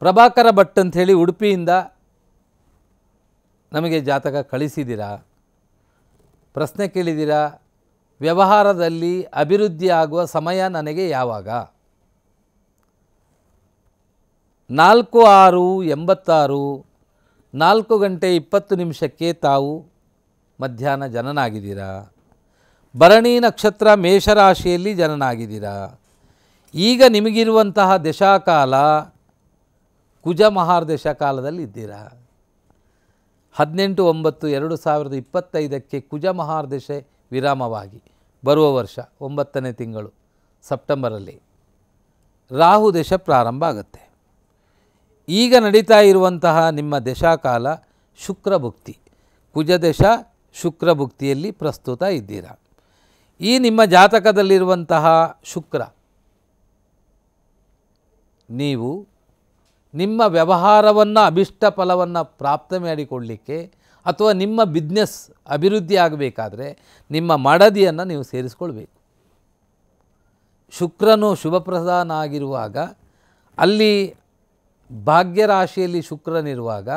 ಪ್ರಭಾಕರ ಭಟ್ ಅಂಥೇಳಿ ಉಡುಪಿಯಿಂದ ನಮಗೆ ಜಾತಕ ಕಳಿಸಿದ್ದೀರಾ? ಪ್ರಶ್ನೆ ಕೇಳಿದಿರಾ ವ್ಯವಹಾರದಲ್ಲಿ ಅಭಿವೃದ್ಧಿ ಆಗುವ ಸಮಯ ನನಗೆ ಯಾವಾಗ? ನಾಲ್ಕು ಆರು ಎಂಬತ್ತಾರು, ನಾಲ್ಕು ಗಂಟೆ ಇಪ್ಪತ್ತು ನಿಮಿಷಕ್ಕೆ ತಾವು ಮಧ್ಯಾಹ್ನ ಜನನಾಗಿದ್ದೀರಾ? ಭರಣಿ ನಕ್ಷತ್ರ ಮೇಷರಾಶಿಯಲ್ಲಿ ಜನನಾಗಿದ್ದೀರಾ? ಈಗ ನಿಮಗಿರುವಂತಹ ದಶಾಕಾಲ ಕುಜ ಮಹಾರ್ದೇಶ ಕಾಲದಲ್ಲಿ ಇದ್ದೀರಾ? ಹದಿನೆಂಟು ಒಂಬತ್ತು ಎರಡು ಸಾವಿರದ ಇಪ್ಪತ್ತೈದಕ್ಕೆ ಕುಜ ಮಹಾರ್ದೇಶ ವಿರಾಮವಾಗಿ ಬರುವ ವರ್ಷ ಒಂಬತ್ತನೇ ತಿಂಗಳು ಸೆಪ್ಟೆಂಬರಲ್ಲಿ. ರಾಹು ದೇಶ ಪ್ರಾರಂಭ ಆಗುತ್ತೆ. ಈಗ ನಡೀತಾ ಇರುವಂತಹ ನಿಮ್ಮ ದಶಾಕಾಲ ಶುಕ್ರಭುಕ್ತಿ ಕುಜದಶ ಶುಕ್ರಭುಕ್ತಿಯಲ್ಲಿ ಪ್ರಸ್ತುತ ಇದ್ದೀರಾ? ಈ ನಿಮ್ಮ ಜಾತಕದಲ್ಲಿರುವಂತಹ ಶುಕ್ರ, ನೀವು ನಿಮ್ಮ ವ್ಯವಹಾರವನ್ನು, ಅಭಿಷ್ಟ ಫಲವನ್ನು ಪ್ರಾಪ್ತ ಮಾಡಿಕೊಳ್ಳಲಿಕ್ಕೆ ಅಥವಾ ನಿಮ್ಮ ಬಿಸ್ನೆಸ್ ಅಭಿವೃದ್ಧಿ ಆಗಬೇಕಾದ್ರೆ ನಿಮ್ಮ ಮಡದಿಯನ್ನು ನೀವು ಸೇರಿಸ್ಕೊಳ್ಬೇಕು. ಶುಕ್ರನು ಶುಭಪ್ರಧಾನಾಗಿರುವಾಗ, ಅಲ್ಲಿ ಭಾಗ್ಯರಾಶಿಯಲ್ಲಿ ಶುಕ್ರನಿರುವಾಗ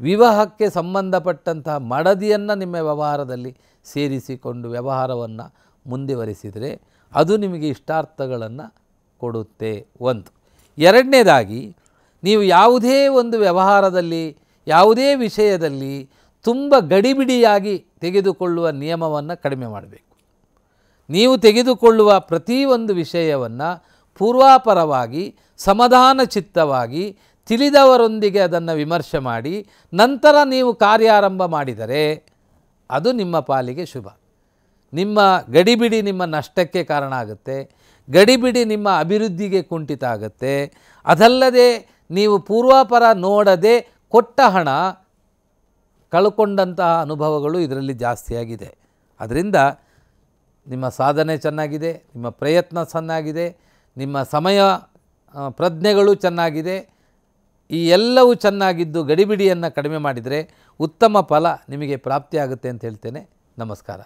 ವಿವಾಹಕ್ಕೆ ಸಂಬಂಧಪಟ್ಟಂತಹ ಮಡದಿಯನ್ನು ನಿಮ್ಮ ವ್ಯವಹಾರದಲ್ಲಿ ಸೇರಿಸಿಕೊಂಡು ವ್ಯವಹಾರವನ್ನು ಮುಂದುವರಿಸಿದರೆ ಅದು ನಿಮಗೆ ಇಷ್ಟಾರ್ಥಗಳನ್ನು ಕೊಡುತ್ತೆ ಒಂದು. ಎರಡನೇದಾಗಿ ನೀವು ಯಾವುದೇ ಒಂದು ವ್ಯವಹಾರದಲ್ಲಿ, ಯಾವುದೇ ವಿಷಯದಲ್ಲಿ ತುಂಬ ಗಡಿಬಿಡಿಯಾಗಿ ತೆಗೆದುಕೊಳ್ಳುವ ನಿಯಮವನ್ನು ಕಡಿಮೆ ಮಾಡಬೇಕು. ನೀವು ತೆಗೆದುಕೊಳ್ಳುವ ಪ್ರತಿಯೊಂದು ವಿಷಯವನ್ನು ಪೂರ್ವಾಪರವಾಗಿ, ಸಮಾಧಾನ ಚಿತ್ತವಾಗಿ, ತಿಳಿದವರೊಂದಿಗೆ ಅದನ್ನು ವಿಮರ್ಶೆ ಮಾಡಿ, ನಂತರ ನೀವು ಕಾರ್ಯಾರಂಭ ಮಾಡಿದರೆ ಅದು ನಿಮ್ಮ ಪಾಲಿಗೆ ಶುಭ. ನಿಮ್ಮ ಗಡಿಬಿಡಿ ನಿಮ್ಮ ನಷ್ಟಕ್ಕೆ ಕಾರಣ ಆಗುತ್ತೆ. ಗಡಿಬಿಡಿ ನಿಮ್ಮ ಅಭಿವೃದ್ಧಿಗೆ ಕುಂಠಿತ ಆಗುತ್ತೆ. ಅದಲ್ಲದೆ ನೀವು ಪೂರ್ವಾಪರ ನೋಡದೆ ಕೊಟ್ಟ ಹಣ ಕಳ್ಕೊಂಡಂತಹ ಅನುಭವಗಳು ಇದರಲ್ಲಿ ಜಾಸ್ತಿಯಾಗಿದೆ. ಅದರಿಂದ ನಿಮ್ಮ ಸಾಧನೆ ಚೆನ್ನಾಗಿದೆ, ನಿಮ್ಮ ಪ್ರಯತ್ನ ಚೆನ್ನಾಗಿದೆ, ನಿಮ್ಮ ಸಮಯ ಪ್ರಜ್ಞೆಗಳು ಚೆನ್ನಾಗಿದೆ. ಈ ಎಲ್ಲವೂ ಚೆನ್ನಾಗಿದ್ದು ಗಡಿಬಿಡಿಯನ್ನು ಕಡಿಮೆ ಮಾಡಿದರೆ ಉತ್ತಮ ಫಲ ನಿಮಗೆ ಪ್ರಾಪ್ತಿಯಾಗುತ್ತೆ ಅಂತ ಹೇಳ್ತೇನೆ. ನಮಸ್ಕಾರ.